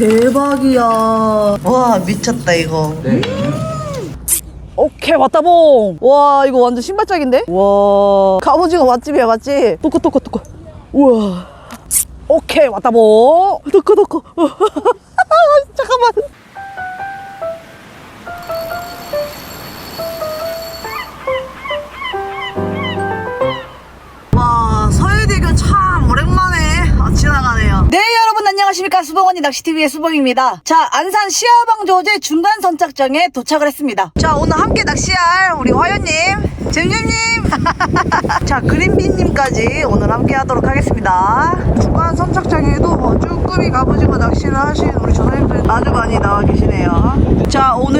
대박이야. 와 미쳤다 이거. 네. 오케이 왔다 봉. 와 이거 완전 신발짝인데? 와 갑오징어 맛집이야 맛집. 또꼬 또꼬 또꼬. 우와. 오케이 왔다 봉. 또꼬 또꼬. 잠깐만. 네 여러분 안녕하십니까 수봉언니 낚시TV의 수봉입니다. 자 안산 시야방조제 중간 선착장에 도착을 했습니다. 자 오늘 함께 낚시할 우리 화연님, 잼잼님, 자 그린비님까지 오늘 함께 하도록 하겠습니다. 중간 선착장에도 뭐 쭈꾸미 갑오징어 낚시를 하시는 우리 조사님들 아주 많이 나와 계시네요. 자 오늘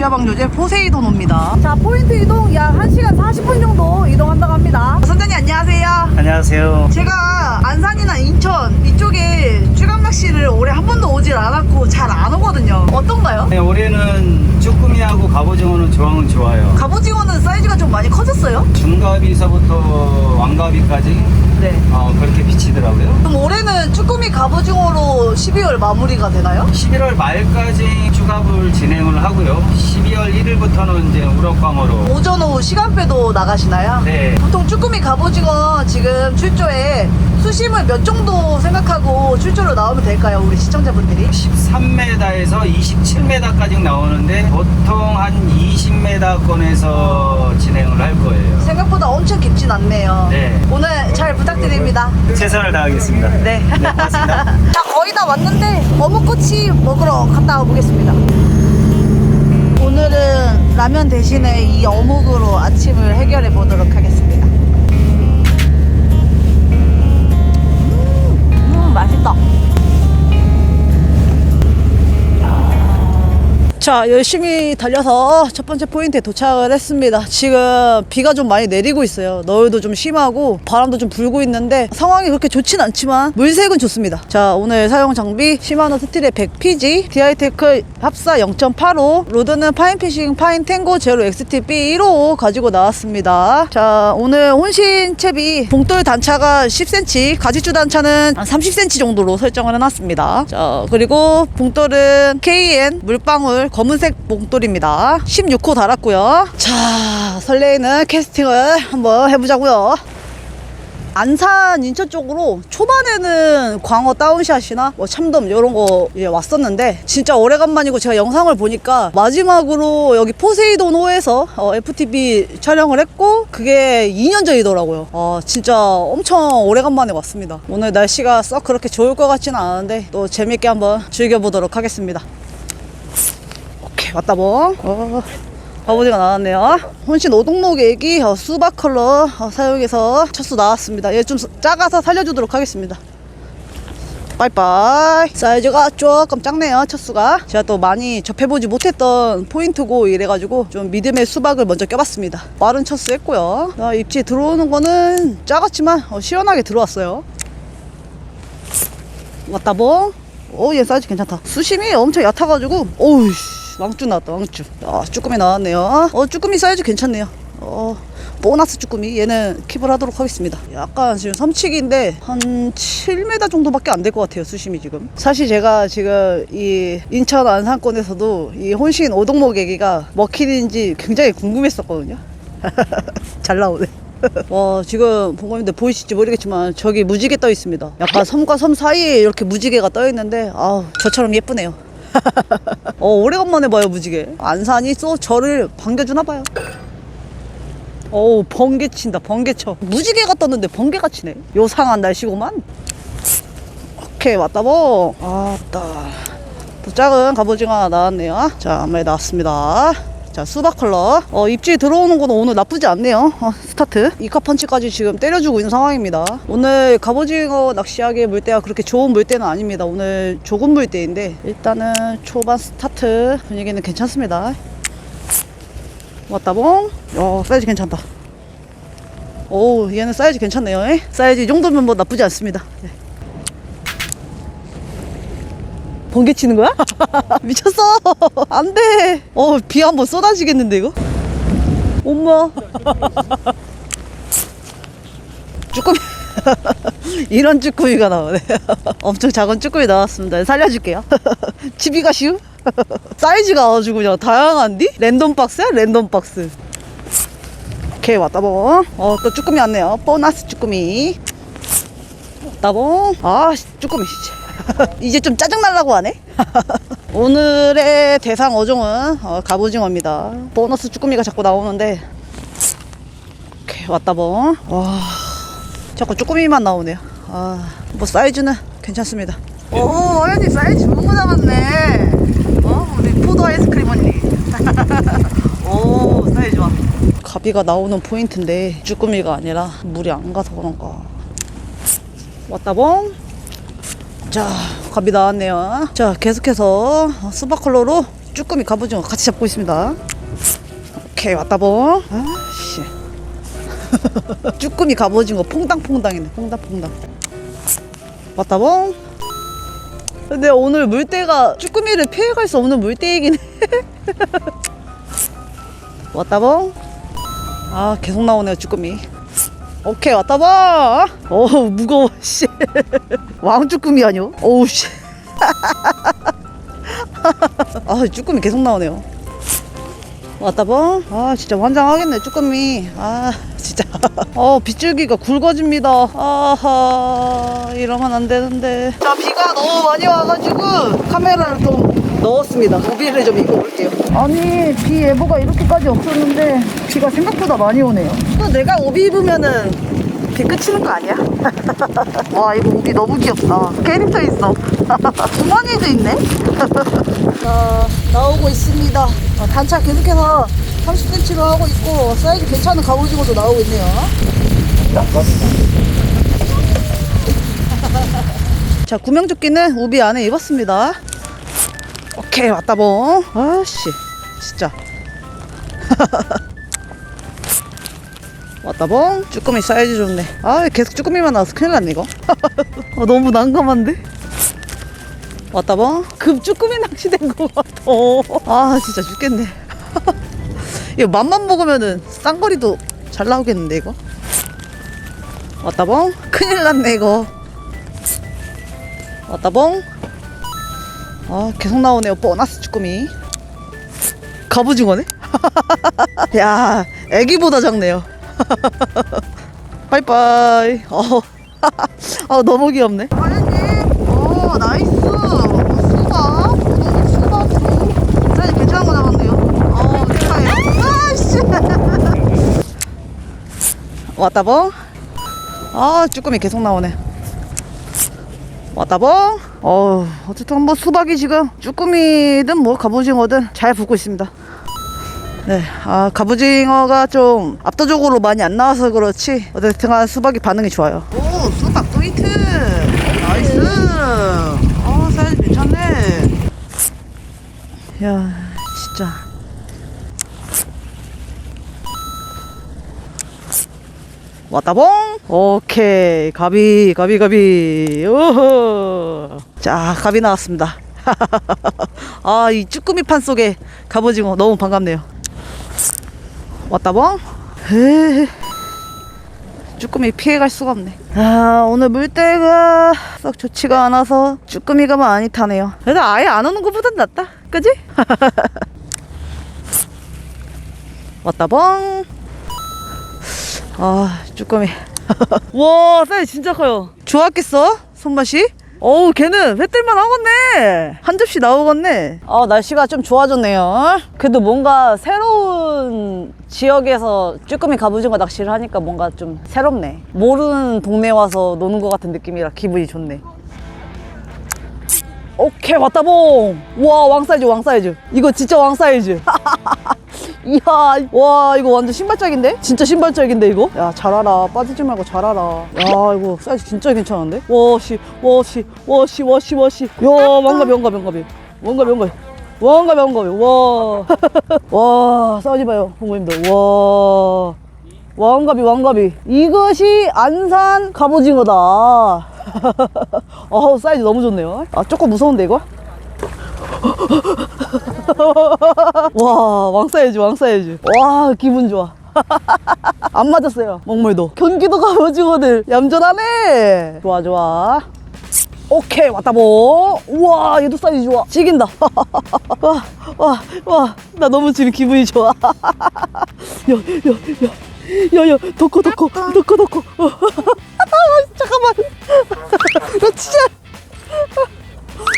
안산 시야방조제 포세이돈호입니다. 자 포인트 이동 약 1시간 40분 정도 이동한다고 합니다. 선장님 안녕하세요. 안녕하세요. 제가 안산이나 인천 이쪽에 쭈감 낚시를 올해 한 번도 오질 않았고 잘 안 오거든요. 어떤가요? 네, 올해는 쭈꾸미하고 갑오징어는 조항은 좋아요. 갑오징어는 사이즈가 좀 많이 커졌어요? 중갑에서부터 왕갑이까지 네. 어, 그렇게 비치더라고요. 그럼 올해는 쭈꾸미 갑오징어로 12월 마무리가 되나요? 11월 말까지 쭈갑을 진행을 하고요. 12월 1일부터는 이제 우럭광어로. 오전 오후 시간대도 나가시나요? 네. 보통 쭈꾸미 갑오징어 지금 출조에 수심을 몇 정도 생각하고 출조로 나오면 될까요? 우리 시청자분들이? 13m에서 27m까지 나오는데 보통 한 20m권에서 진행을 할 거예요. 생각보다 엄청 깊진 않네요. 네. 오늘 잘 부탁드립니다. 최선을 다하겠습니다. 네. 고맙습니다. 자, 거의 다 왔는데 어묵꼬치 먹으러 갔다 와보겠습니다. 오늘은 라면 대신에 이 어묵으로 아침을 해결해 보도록 하겠습니다. 음, 음, 맛있다. 자 열심히 달려서 첫 번째 포인트에 도착을 했습니다 지금 비가 좀 많이 내리고 있어요 너울도 좀 심하고 바람도 좀 불고 있는데 상황이 그렇게 좋진 않지만 물색은 좋습니다 자 오늘 사용 장비 시마노 스틸의 100PG 디아이테크 합사 0.85 로드는 파인피싱 파인탱고 제로 XTB 155 가지고 나왔습니다. 자 오늘 혼신 채비 봉돌 단차가 10cm 가지주 단차는 한 30cm 정도로 설정을 해놨습니다. 자 그리고 봉돌은 KN 물방울 검은색 봉돌입니다. 16호 달았고요. 자 설레이는 캐스팅을 한번 해보자고요 안산 인천 쪽으로 초반에는 광어 다운샷이나 뭐 참돔 이런 거 이제 왔었는데 진짜 오래간만이고 제가 영상을 보니까 마지막으로 여기 포세이돈 호에서 어, FTV 촬영을 했고 그게 2년 전이더라고요. 어, 진짜 엄청 오래간만에 왔습니다. 오늘 날씨가 썩 그렇게 좋을 것 같지는 않은데 또 재밌게 한번 즐겨보도록 하겠습니다. 오케이 왔다 뭐. 어. 바보지가 나왔네요. 혼신 오동목 애기 어, 수박 컬러 어, 사용해서 첫수 나왔습니다. 얘 좀 작아서 살려주도록 하겠습니다. 빠이빠이. 사이즈가 조금 작네요, 첫수가. 제가 또 많이 접해보지 못했던 포인트고 이래가지고 좀 믿음의 수박을 먼저 껴봤습니다. 빠른 첫수 했고요. 어, 입지에 들어오는 거는 작았지만 어, 시원하게 들어왔어요. 왔다 봉. 오, 얘 사이즈 괜찮다. 수심이 엄청 얕아가지고, 오우, 왕쭈 나왔다, 왕쭈. 아, 쭈꾸미 나왔네요. 어, 쭈꾸미 사이즈 괜찮네요. 어, 보너스 쭈꾸미. 얘는 킵을 하도록 하겠습니다. 약간 지금 섬치기인데, 한 7m 정도밖에 안 될 것 같아요, 수심이 지금. 사실 제가 지금 이 인천 안산권에서도 이 혼신 오동목 애기가 먹힐인지 굉장히 궁금했었거든요. 잘 나오네. 와 지금 보고있는데 보이실지 모르겠지만 저기 무지개 떠 있습니다 약간 섬과 섬 사이에 이렇게 무지개가 떠 있는데 아우 저처럼 예쁘네요 어 오래간만에 봐요 무지개. 안산이 또 저를 반겨주나 봐요. 어우 번개 친다 번개 쳐. 무지개가 떴는데 번개가 치네. 요상한 날씨구만. 오케이 왔다 뭐. 아따 또 작은 갑오징어 나왔네요. 자 한 마리 나왔습니다 자 수박 컬러. 어, 입질 들어오는 거는 오늘 나쁘지 않네요. 어, 스타트. 이카펀치까지 지금 때려주고 있는 상황입니다. 오늘 갑오징어 낚시하기에 물때가 그렇게 좋은 물때는 아닙니다. 오늘 조금 물때인데 일단은 초반 스타트 분위기는 괜찮습니다. 왔다봉 어 사이즈 괜찮다. 오 얘는 사이즈 괜찮네요. 에? 사이즈 이 정도면 뭐 나쁘지 않습니다. 네. 번개 치는 거야? 미쳤어 안 돼 어 비 한번 쏟아지겠는데 이거 엄마 쭈꾸미 이런 쭈꾸미가 나오네. 엄청 작은 쭈꾸미 나왔습니다. 살려줄게요. 치비가 쉬우? 사이즈가 아주 그냥 다양한디? 랜덤 박스야? 랜덤 박스. 오케이, 왔다 보. 어, 또 쭈꾸미 왔네요. 보너스 쭈꾸미. 왔다 보. 아, 씨, 쭈꾸미, 씨. 이제 좀 짜증날라고 하네? 오늘의 대상 어종은 어, 갑오징어입니다. 보너스 쭈꾸미가 자꾸 나오는데. 오케이, 왔다 보. 와. 자꾸 쭈꾸미만 나오네요. 아, 뭐 사이즈는 괜찮습니다. 오, 어연이 사이즈 너무 잡았네. 어, 우리 포도 아이스크림 언니. 오, 사이즈 좋아. 가비가 나오는 포인트인데 쭈꾸미가 아니라 물이 안 가서 그런가. 왔다 봉. 자, 가비 나왔네요. 자, 계속해서 수박 컬러로 쭈꾸미 갑오징어 같이 잡고 있습니다. 오케이, 왔다 봉. 아씨. 쭈꾸미 갑오징어 퐁당퐁당이네 퐁당퐁당 왔다봉 근데 오늘 물때가 쭈꾸미를 피해갈 수 없는 물때이긴 해 왔다봉 아 계속 나오네요 쭈꾸미 오케이 왔다봉 어우 무거워 씨 왕쭈꾸미 아니요 어우 씨 아, 쭈꾸미 계속 나오네요. 왔다 봐. 아, 진짜 환장하겠네, 쭈꾸미. 아, 진짜. 어, 빗줄기가 굵어집니다. 아하, 이러면 안 되는데. 자, 비가 너무 많이 와가지고 카메라를 좀 넣었습니다. 우비를 좀 입어볼게요. 아니, 비 예보가 이렇게까지 없었는데 비가 생각보다 많이 오네요. 또 내가 우비 입으면은 비 그치는 거 아니야? 와, 이거 우비 너무 귀엽다. 캐릭터 있어. 주머니도 있네. 자, 나오고 있습니다. 어, 단차 계속해서 30cm로 하고 있고 사이즈 괜찮은 갑오징어도 나오고 있네요. 자, 구명조끼는 우비 안에 입었습니다. 오케이, 왔다 봉. 아씨, 진짜. 왔다 봉. 쭈꾸미 사이즈 좋네. 아, 계속 쭈꾸미만 나와서 큰일 났네, 이거. 아, 너무 난감한데? 왔다 봐. 급 쭈꾸미 낚시된 것 같아. 아 진짜 죽겠네. 이거 맘만 먹으면은 쌍거리도 잘 나오겠는데 이거. 왔다 봉. 큰일 났네 이거. 왔다 봉. 아 계속 나오네요. 보너스 쭈꾸미. 갑오징어네? 야 애기보다 작네요. 빠이빠이. 어. 아 너무 귀엽네. 과연님, 오 나이스. 수박, 고동 수박. 사이즈 괜찮은 거 잡았네요. 어 축하해요. 아씨. 왔다 봉. 아 쭈꾸미 계속 나오네. 왔다 봉. 어 어쨌든 뭐 수박이 지금 쭈꾸미든 뭐 갑오징어든 잘 붙고 있습니다. 네, 아 갑오징어가 좀 압도적으로 많이 안 나와서 그렇지 어쨌든 수박이 반응이 좋아요. 오 수박 포인트 나이스. 어 사이즈 괜찮네. 야 진짜. 왔다 봉. 오케이 가비 가비 가비. 오호. 자 가비 나왔습니다. 아 이 쭈꾸미 판 속에 갑오징어 너무 반갑네요. 왔다 봐. 에이, 쭈꾸미 피해갈 수가 없네. 아, 오늘 물때가 썩 좋지가 않아서 쭈꾸미가 많이 타네요. 그래도 아예 안 오는 것보단 낫다. 그지? 왔다 뻥. 아, 쭈꾸미. 와, 사이즈 진짜 커요. 좋았겠어? 손맛이? 어우, 걔는 횟들만 하겠네. 한 접시 나오겠네. 아, 날씨가 좀 좋아졌네요. 그래도 뭔가 새로운 지역에서 쭈꾸미 갑오징어 낚시를 하니까 뭔가 좀 새롭네. 모르는 동네 와서 노는 것 같은 느낌이라 기분이 좋네. 오케이, 왔다 봉. 와, 왕 사이즈, 왕 사이즈. 이거 진짜 왕 사이즈. 이야, 와, 이거 완전 신발짝인데? 진짜 신발짝인데, 이거? 야, 잘 알아. 빠지지 말고 잘 알아. 야, 이거 사이즈 진짜 괜찮은데? 씨, 와, 씨, 와, 씨. 야, 왕갑이, 왕갑이, 왕갑이. 왕갑이, 왕갑이. 왕갑이, 왕갑이. 와. 와, 싸우지 마요, 부모님들. 와. 왕갑이, 왕갑이. 이것이 안산 갑오징어다. 어우, 사이즈 너무 좋네요. 아, 조금 무서운데, 이거? 와, 왕 사이즈, 왕 사이즈. 와, 기분 좋아. 안 맞았어요 먹물도. 경기도 갑오징어들 얌전하네. 좋아 좋아. 오케이 왔다 보. 우와 얘도 사이즈 좋아. 지긴다. 와와와나 너무 지금 기분이 좋아. 야야야야야야 덕커 덕커 덕커 덕커 잠깐만. 나 진짜.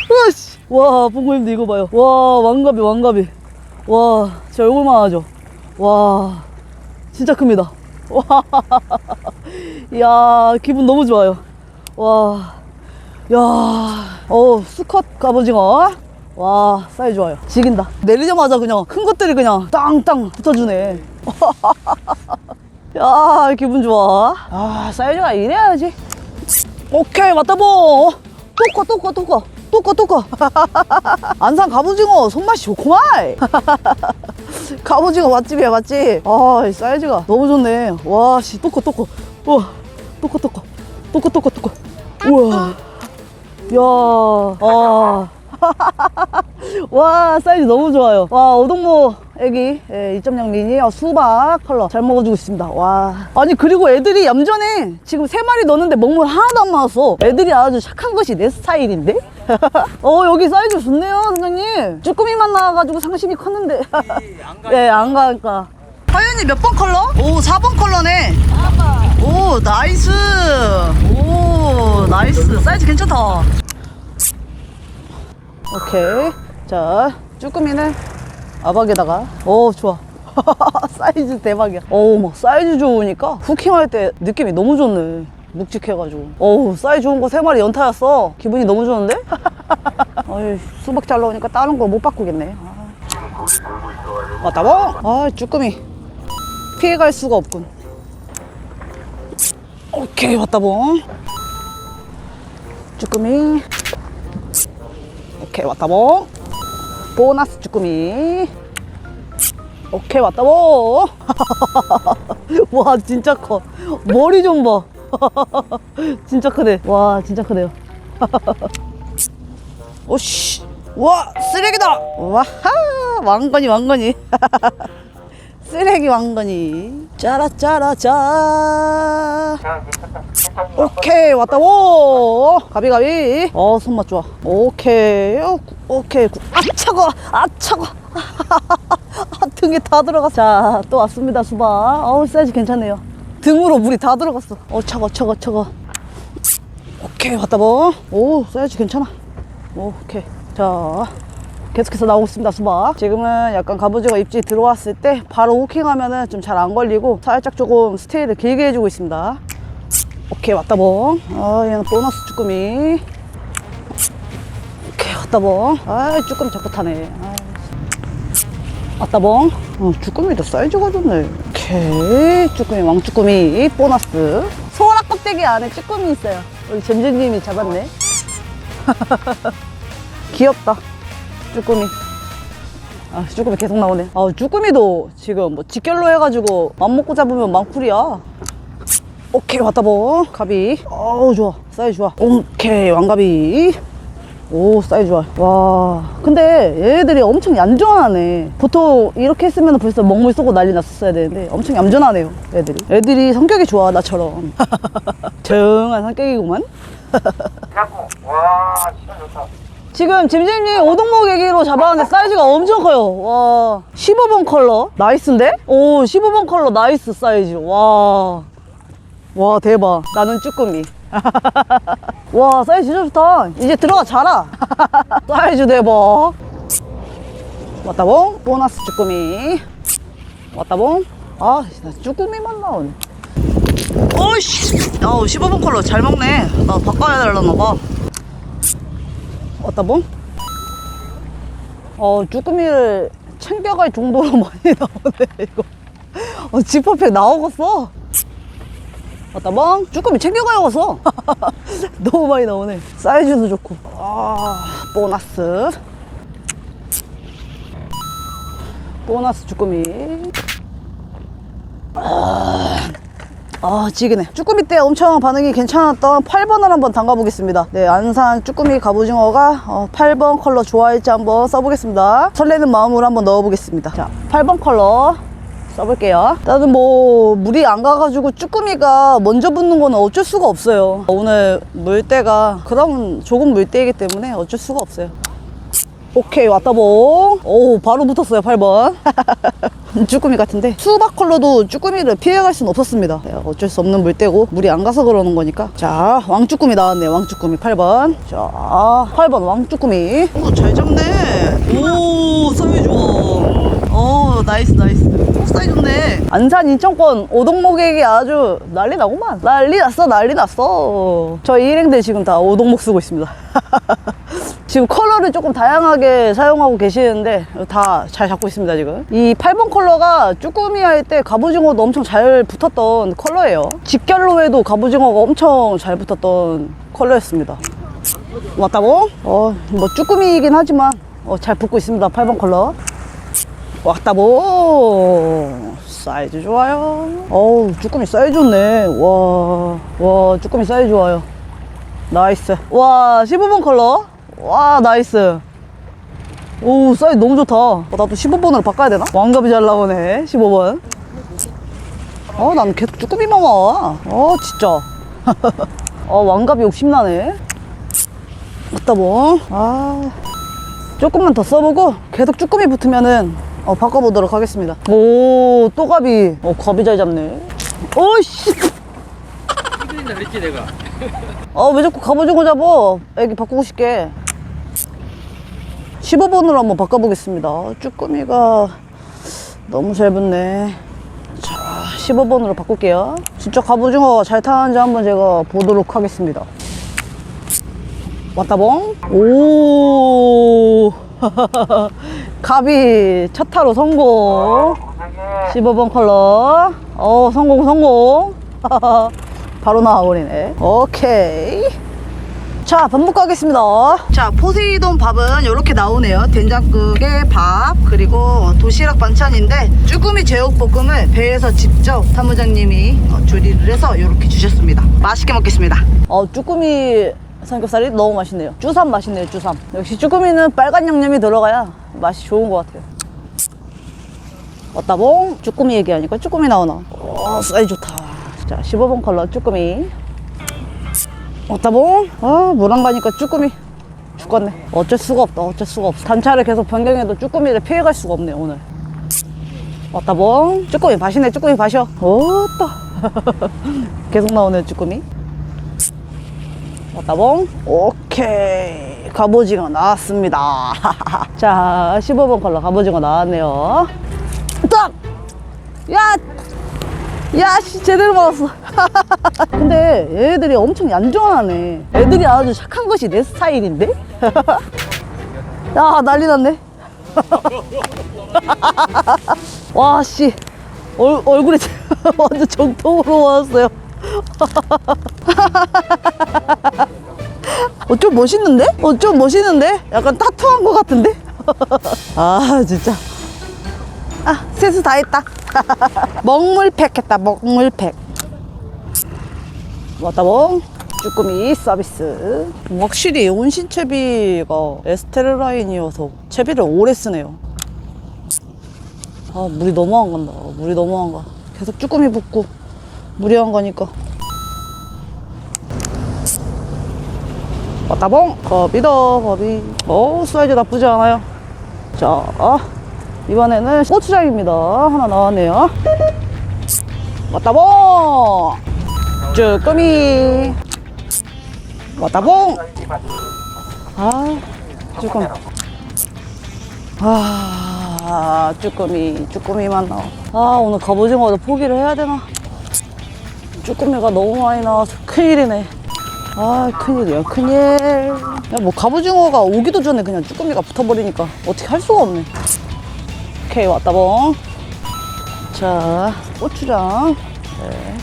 와씨 와 봉구님도 이거 봐요 와 왕갑이 왕갑이 와제 얼굴만 하죠 와 진짜 큽니다 와 이야 기분 너무 좋아요 와 야, 어 수컷 갑오징어. 와, 사이즈 좋아요. 지긴다. 내리자마자 그냥 큰 것들이 그냥 땅땅 붙어주네. 야, 기분 좋아. 아, 사이즈가 이래야지. 오케이, 맞다 보. 또꺼, 또꺼, 또꺼. 또꺼, 또꺼. 안산 갑오징어 손맛이 좋구만. 갑오징어 맛집이야, 맛집. 아, 이 사이즈가 너무 좋네. 와, 씨, 또꺼, 또꺼. 우와, 또꺼, 또꺼. 또꺼, 또꺼, 또꺼. 우와. 야, 아. 와, 사이즈 너무 좋아요. 와, 오동모 애기, 예, 2.0 미니 어, 수박 컬러 잘 먹어주고 있습니다. 와. 아니, 그리고 애들이 얌전해. 지금 세 마리 넣었는데 먹물 하나도 안 맞았어. 애들이 아주 착한 것이 내 스타일인데? 어, 여기 사이즈 좋네요, 선생님. 쭈꾸미만 나와가지고 상심이 컸는데. 예, 안 가니까. 하연이 몇 번 컬러? 오, 4번 컬러네. 오, 나이스. 오, 나이스. 사이즈 괜찮다. 오케이. 자, 쭈꾸미는 아박에다가. 오, 좋아. 사이즈 대박이야. 오, 막 사이즈 좋으니까 후킹할 때 느낌이 너무 좋네. 묵직해가지고. 오, 사이즈 좋은 거 세 마리 연타였어. 기분이 너무 좋은데? 어이, 수박 잘 나오니까 다른 거 못 바꾸겠네. 아. 왔다 봐. 아, 쭈꾸미. 피해갈 수가 없군. 오케이, 왔다 보. 쭈꾸미. 오케이, 왔다 보. 보너스 쭈꾸미. 오케이, 왔다 보. 와, 진짜 커. 머리 좀 봐. 진짜 크네. 와, 진짜 크네요. 오씨. 와, 쓰레기다. 와하, 왕건이, 왕건이. 쓰레기 왕건이. 짜라 짜라 짜. 오케이 왔다 오 가비 가비 어 손맛 좋아 오케이 어, 구- 오케이 구- 아 차고 아 차고 아, 등에 다 들어갔어 자또 왔습니다 수박 어우 사이즈 괜찮네요 등으로 물이 다 들어갔어 어 차고 차고 차고 오케이 왔다 뭐오 사이즈 괜찮아 오, 오케이 자 계속해서 나오고 있습니다 수박 지금은 약간 갑오징어 입질 들어왔을 때 바로 후킹하면은 좀 잘 안 걸리고 살짝 조금 스테이를 길게 해주고 있습니다 오케이 왔다 봉. 아 얘는 보너스 쭈꾸미. 오케이 왔다 봉. 아 쭈꾸미 자꾸 타네. 아, 왔다 봉. 어, 쭈꾸미도 사이즈가 좋네. 오케이 쭈꾸미 왕쭈꾸미 보너스. 소라 껍데기 안에 쭈꾸미 있어요. 우리 잼잼님이 잡았네. 귀엽다. 쭈꾸미. 아, 쭈꾸미 계속 나오네. 아, 쭈꾸미도 지금 뭐 직결로 해가지고 맘 먹고 잡으면 망풀이야. 오케이 왔다 보 가비 어우 좋아 사이즈 좋아 오케이 왕가비 오 사이즈 좋아. 와. 근데 얘네들이 엄청 얌전하네. 보통 이렇게 했으면 벌써 먹물 쏘고 난리 났었어야 되는데 엄청 얌전하네요 애들이. 애들이 성격이 좋아 나처럼. 조용한 성격이구만. 와 진짜 좋다. 지금 짐짐님 오동목 애기로 잡았는데 사이즈가 엄청 커요. 와. 15번 컬러? 나이스인데? 오 15번 컬러 나이스 사이즈. 와. 와 대박. 나는 쭈꾸미 와 사이즈 진짜 좋다. 이제 들어가 자라. 사이즈 대박. 왔다봉 보너스 쭈꾸미. 왔다봉. 아나 쭈꾸미만 나오네. 오이씨. 어 15번 컬러 잘 먹네. 나 바꿔야 되려나봐. 왔다봉. 어 쭈꾸미를 챙겨갈 정도로 많이 나오네 이거. 어 지퍼팩 나오겠어 왔다봉 쭈꾸미 챙겨가야겠어 너무 많이 나오네. 사이즈도 좋고. 아 보너스. 보너스 쭈꾸미. 아 지기네. 쭈꾸미 때 엄청 반응이 괜찮았던 8번을 한번 담가 보겠습니다. 네 안산 쭈꾸미 갑오징어가 어, 8번 컬러 좋아할지 한번 써보겠습니다. 설레는 마음으로 한번 넣어 보겠습니다. 자 8번 컬러 써볼게요. 일단은 뭐 물이 안 가가지고 쭈꾸미가 먼저 붙는 거는 어쩔 수가 없어요. 오늘 물때가 그럼 조금 물때이기 때문에 어쩔 수가 없어요. 오케이 왔다봉. 오 바로 붙었어요 8번. 쭈꾸미 같은데. 수박 컬러도 쭈꾸미를 피해갈 수는 없었습니다. 네, 어쩔 수 없는 물때고 물이 안 가서 그러는 거니까. 자 왕쭈꾸미 나왔네 왕쭈꾸미 8번. 자 8번 왕쭈꾸미. 오잘 잡네. 오 사이즈 좋아 오 나이스 나이스. 오 사이즈 좋네. 안산 인천권 오동목에게 아주 난리 나구만. 난리 났어 난리 났어. 저 일행들 지금 다 오동목 쓰고 있습니다. 지금 컬러를 조금 다양하게 사용하고 계시는데 다 잘 잡고 있습니다 지금. 이 8번 컬러가 쭈꾸미 할 때 갑오징어도 엄청 잘 붙었던 컬러예요. 직결로에도 갑오징어가 엄청 잘 붙었던 컬러였습니다. 왔다고? 어, 뭐 쭈꾸미이긴 하지만 어, 잘 붙고 있습니다 8번 컬러 왔다고. 사이즈 좋아요. 어우 쭈꾸미 사이즈 좋네. 와, 와 쭈꾸미 사이즈 좋아요. 나이스. 와 15번 컬러? 와 나이스. 오 사이즈 너무 좋다. 어, 나도 15번으로 바꿔야 되나? 왕갑이 잘 나오네 15번. 어 나는 계속 쭈꾸미만 와어 진짜. 어 왕갑이 욕심나네. 맞다 뭐아 조금만 더 써보고 계속 쭈꾸미 붙으면은 어, 바꿔보도록 하겠습니다. 오 또 갑이. 어 갑이 잘 잡네. 오씨. 힘들다 그랬지 내가. 아왜 자꾸 갑오징어 잡어? 애기 바꾸고 싶게. 15번으로 한번 바꿔보겠습니다. 쭈꾸미가 너무 잘 붙네. 자 15번으로 바꿀게요. 진짜 갑오징어가 잘 타는지 한번 제가 보도록 하겠습니다. 왔다봉 오 갑이 첫 타로 성공. 15번 컬러. 어 성공 성공. 바로 나와버리네. 오케이. 자 밥 먹고 가겠습니다. 자 포세이돈 밥은 이렇게 나오네요. 된장국에 밥 그리고 도시락 반찬인데 쭈꾸미 제육볶음을 배에서 직접 사무장님이 어, 조리를 해서 이렇게 주셨습니다. 맛있게 먹겠습니다. 어 쭈꾸미 삼겹살이 너무 맛있네요. 쭈삼 맛있네요 쭈삼. 역시 쭈꾸미는 빨간 양념이 들어가야 맛이 좋은 것 같아요. 왔다봉 쭈꾸미 얘기하니까 쭈꾸미 나오나? 와 사이즈 좋다. 자 15번 컬러 쭈꾸미. 왔다봉 아 물 안 가니까 쭈꾸미. 죽겠네. 어쩔 수가 없다 어쩔 수가 없어. 단차를 계속 변경해도 쭈꾸미를 피해갈 수가 없네 오늘. 왔다봉 쭈꾸미 밭이네 쭈꾸미 밭이요. 오따. 계속 나오네 쭈꾸미. 왔다봉 오케이 갑오징어 나왔습니다 자 15번 컬러 갑오징어 나왔네요 딱! 야! 야, 씨, 제대로 받았어. 근데 얘들이 엄청 얌전하네. 애들이 아주 착한 것이 내 스타일인데? 야, 난리 났네. 와, 씨. 얼, 얼굴에 완전 정통으로 왔어요. 어, 좀 멋있는데? 어, 좀 멋있는데? 약간 따투한 것 같은데? 아, 진짜. 아, 세수 다 했다. 먹물팩 했다, 먹물팩. 왔다 뭐 쭈꾸미 서비스. 확실히 온신 채비가 에스테르 라인이어서 채비를 오래 쓰네요. 아, 물이 너무 안 간다. 물이 너무 안 가. 계속 쭈꾸미 붓고 안 가니까. 왔다 봉 겁이다 겁이 어 사이즈 나쁘지 않아요. 자 이번에는 고추장입니다. 하나 나왔네요. 왔다 봉! 쭈꾸미! 왔다 봉 아 쭈꾸미. 아 쭈꾸미 쭈꾸미만 나와. 아 오늘 갑오징어도 포기를 해야 되나? 쭈꾸미가 너무 많이 나와서 큰일이네 아 큰일이야 큰일. 야 뭐 갑오징어가 오기도 전에 그냥 쭈꾸미가 붙어버리니까 어떻게 할 수가 없네. 오케이 왔다봉 자 고추장. 네.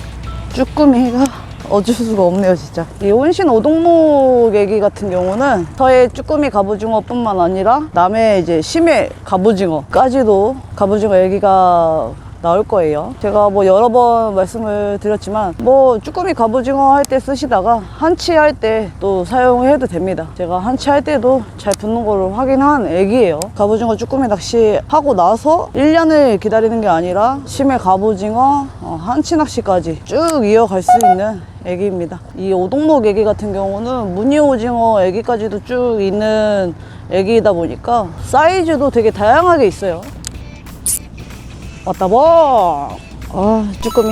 쭈꾸미가 어쩔 수가 없네요 진짜. 이 온신 오동목 애기 같은 경우는 저의 쭈꾸미 갑오징어 뿐만 아니라 남의 이제 심해 갑오징어까지도 갑오징어 애기가 나올 거예요. 제가 뭐 여러 번 말씀을 드렸지만 뭐 쭈꾸미 갑오징어 할 때 쓰시다가 한치 할 때 또 사용해도 됩니다. 제가 한치 할 때도 잘 붙는 거를 확인한 애기예요. 갑오징어 쭈꾸미 낚시 하고 나서 1년을 기다리는 게 아니라 심해 갑오징어 어, 한치 낚시까지 쭉 이어갈 수 있는 애기입니다. 이 오동목 애기 같은 경우는 무늬 오징어 애기까지도 쭉 있는 애기이다 보니까 사이즈도 되게 다양하게 있어요. 왔다 봐. 아, 쭈꾸미.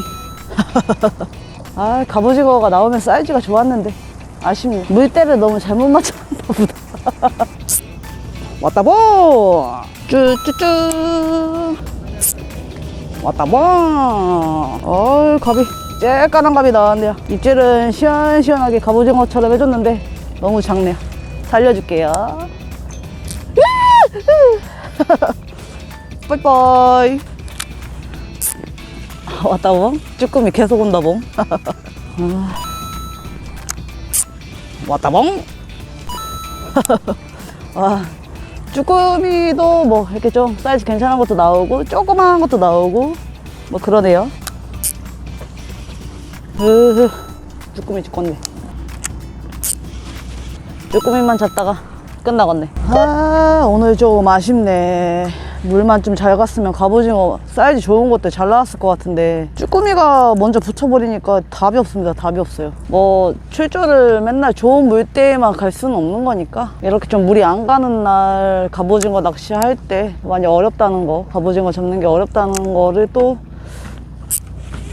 아, 갑오징어가 나오면 사이즈가 좋았는데 아쉽네. 물때를 너무 잘못 맞췄나 보다. 왔다 봐. 쭈쭈쭈. 왔다 봐. 어이, 갑이 쬐까만 갑이 나왔네요. 입질은 시원시원하게 갑오징어처럼 해줬는데 너무 작네요. 살려줄게요. 빠이빠이. 왔다 봉? 쭈꾸미 계속 온다 봉. 아. 왔다 봉? 와, 쭈꾸미도 뭐 이렇게 좀 사이즈 괜찮은 것도 나오고 조그마한 것도 나오고 뭐 그러네요. 으흐, 쭈꾸미 죽겠네. 쭈꾸미만 잡다가 끝나겠네. 아, 오늘 좀 아쉽네. 물만 좀 잘 갔으면 갑오징어 사이즈 좋은 것들 잘 나왔을 것 같은데 쭈꾸미가 먼저 붙여버리니까 답이 없습니다. 답이 없어요. 뭐 출조를 맨날 좋은 물때에만 갈 수는 없는 거니까 이렇게 좀 물이 안 가는 날 갑오징어 낚시할 때 많이 어렵다는 거 갑오징어 잡는 게 어렵다는 거를 또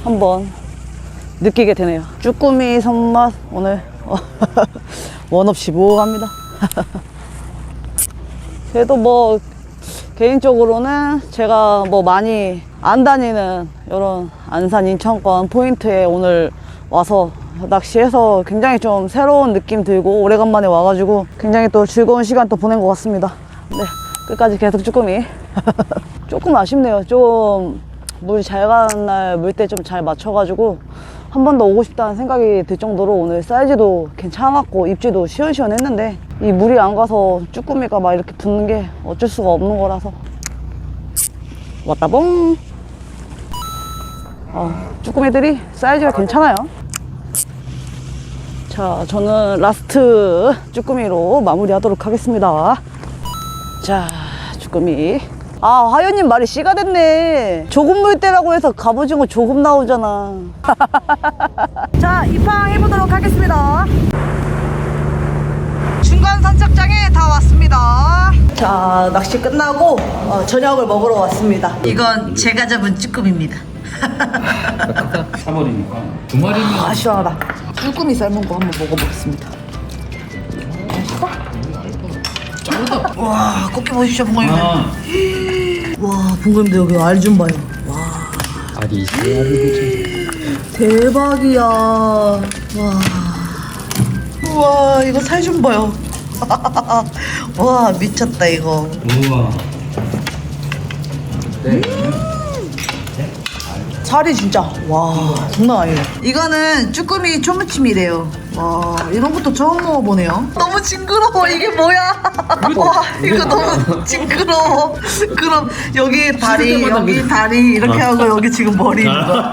한번 느끼게 되네요. 쭈꾸미 손맛 오늘 원 없이 갑니다. 그래도 뭐 개인적으로는 제가 뭐 많이 안 다니는 이런 안산 인천권 포인트에 오늘 와서 낚시해서 굉장히 좀 새로운 느낌 들고 오래간만에 와가지고 굉장히 또 즐거운 시간 또 보낸 것 같습니다. 네, 끝까지 계속 쭈꾸미. 조금 아쉽네요. 좀 물이 잘 가는 날 물때 좀 잘 맞춰가지고 한 번 더 오고 싶다는 생각이 들 정도로 오늘 사이즈도 괜찮았고 입질도 시원시원했는데 이 물이 안 가서 쭈꾸미가 막 이렇게 붙는 게 어쩔 수가 없는 거라서. 왔다 봉. 어, 쭈꾸미들이 사이즈가 괜찮아요. 자 저는 라스트 쭈꾸미로 마무리하도록 하겠습니다. 자 쭈꾸미. 아 화연님 말이 씨가 됐네. 조금 물때라고 해서 갑오징어 조금 나오잖아. 자 입항해보도록 하겠습니다 중간 산책장에 다 왔습니다. 자 낚시 끝나고 어, 저녁을 먹으러 왔습니다. 이건 제가 잡은 쭈꾸미입니다. 사버리니까. 두 마리면 아 시원하다. 쭈꾸미 삶은 거 한번 먹어보겠습니다. 맛있어? 와 꽃게 보십시오 봉골님 아, 와 봉골님도 여기 알 좀 봐요. 와. 알이 있어야 알을 대박이야. 와. 우와, 이거 살 좀 봐요. 와, 미쳤다, 이거. 우와 네. 살이 진짜, 와, 장난 아니에요. 이거는 쭈꾸미 초무침이래요. 와, 이런 것도 처음 먹어보네요. 너무 징그러워. 이게 뭐야? 와, 이거 너무 징그러워. 그럼 여기 다리, 여기 다리 이렇게 하고 여기 지금 머리 거.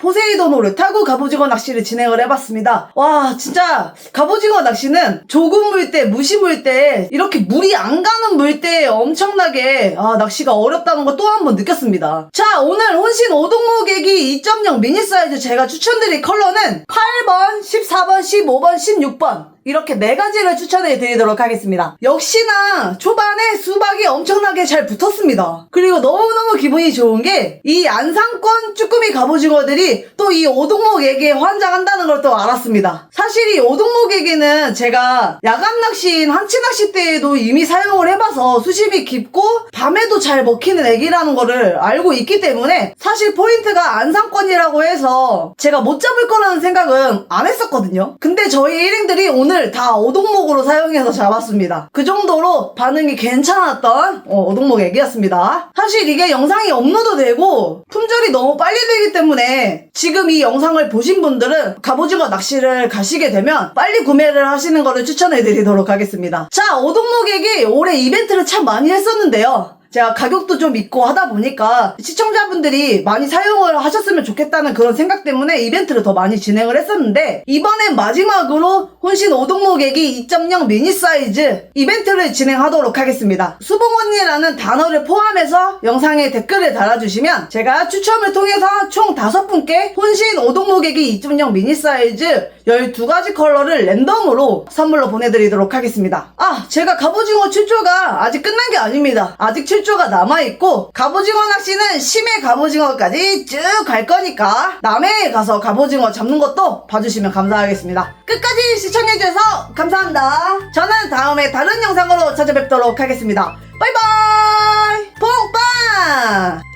포세이돈호를 타고 갑오징어 낚시를 진행을 해봤습니다. 와, 진짜 갑오징어 낚시는 조금 물때, 무시 물때 이렇게 물이 안 가는 물때에 엄청나게 아, 낚시가 어렵다는 걸또한 번 느꼈습니다. 자, 오늘 혼신 오동무객이 2.0 미니 사이즈 제가 추천드릴 컬러는 8번, 14 번, 15번, 16번 이렇게 네 가지를 추천해 드리도록 하겠습니다. 역시나 초반에 수박이 엄청나게 잘 붙었습니다. 그리고 너무너무 기분이 좋은 게 이 안산권 쭈꾸미 갑오징어들이 또 이 오동목에게 환장한다는 걸 또 알았습니다. 사실 이 오동목에게는 제가 야간 낚시인 한치 낚시 때에도 이미 사용을 해봐서 수심이 깊고 밤에도 잘 먹히는 애기라는 거를 알고 있기 때문에 사실 포인트가 안산권이라고 해서 제가 못 잡을 거라는 생각은 안 했었거든요. 근데 저희 일행들이 오늘 다 오동목으로 사용해서 잡았습니다. 그 정도로 반응이 괜찮았던 어, 오동목 애기였습니다. 사실 이게 영상이 업로드 되고 품절이 너무 빨리 되기 때문에 지금 이 영상을 보신 분들은 갑오징어 낚시를 가시게 되면 빨리 구매를 하시는 거를 추천해 드리도록 하겠습니다. 자, 오동목에게 올해 이벤트를 참 많이 했었는데요. 제가 가격도 좀 있고 하다 보니까 시청자분들이 많이 사용을 하셨으면 좋겠다는 그런 생각 때문에 이벤트를 더 많이 진행을 했었는데 이번엔 마지막으로 혼신 오동목액이 2.0 미니 사이즈 이벤트를 진행하도록 하겠습니다. 수봉 언니라는 단어를 포함해서 영상에 댓글을 달아주시면 제가 추첨을 통해서 총 5분께 혼신 오동목액이 2.0 미니 사이즈 12가지 컬러를 랜덤으로 선물로 보내드리도록 하겠습니다. 아, 제가 갑오징어 출조가 아직 끝난 게 아닙니다. 아직 1조가 남아있고 갑오징어 낚시는 심해 갑오징어까지 쭉 갈 거니까 남해에 가서 갑오징어 잡는 것도 봐주시면 감사하겠습니다. 끝까지 시청해주셔서 감사합니다. 저는 다음에 다른 영상으로 찾아뵙도록 하겠습니다. 바이바이! 뽕빵!